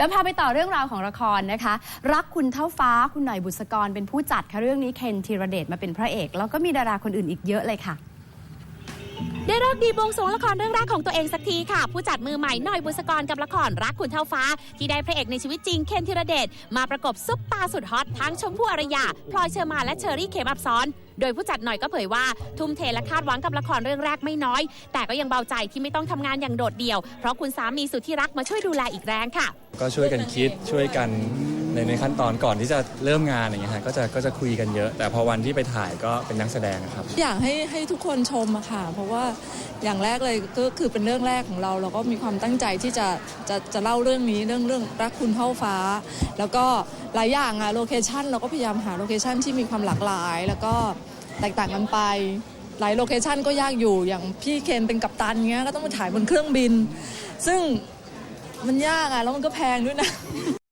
แล้วพาไปต่อเรื่องราวของละครนะคะ รักคุณเท่าฟ้าคุณหน่อยบุษกรเป็นผู้จัดค่ะเรื่องนี้เคนธีรเดชมาเป็นพระเอก แล้วก็มีดาราคนอื่นอีกเยอะเลยค่ะ ได้เลิกดีบวงสรวงละครเรื่องแรกของตัวเองสักทีค่ะ ผู้จัดมือใหม่หน่อยบุษกรกับละครรักคุณเท่าฟ้า ที่ได้พระเอกในชีวิตจริงเคนธีรเดชมาประกบซุปตาสุดฮอตทั้งชมพู่อารยาพลอยเชอร์มาและเชอรี่เขมอับซ้อนโดยผู้จัดหน่อยก็เผยว่า ทุ่มเทและคาดหวังกับละครเรื่องแรกไม่น้อย แต่ก็ยังเบาใจที่ไม่ต้องทำงานอย่างโดดเดี่ยว เพราะคุณสามีสุดที่รักมาช่วยดูแลอีกแรงค่ะ ก็ช่วยกันคิดช่วยกัน ในในขั้นตอนก่อนที่จะเริ่มงานอย่างเงี้ยฮะก็จะก็จะคุยกันเยอะ แต่พอวันที่ไปถ่ายก็เป็นนักแสดงอะครับ อยากให้ให้ทุกคนชมอะค่ะ เพราะว่าอย่างแรกเลยก็คือเป็นเรื่องแรกของเราเราก็มีความตั้งใจที่จะจะจะเล่าเรื่องนี้เรื่องเรื่องรักคุณเท่าฟ้า แล้วก็หลายอย่างอะโลเคชันเราก็พยายามหาโลเคชันที่มีความหลากหลาย แล้วก็แตกต่างกันไปหลายโลเคชันก็ยากอยู่อย่างพี่เคนเป็นกัปตันเงี้ยก็ต้องไปถ่ายบนเครื่องบิน ซึ่งมันยากอะแล้วมันก็แพงด้วยนะ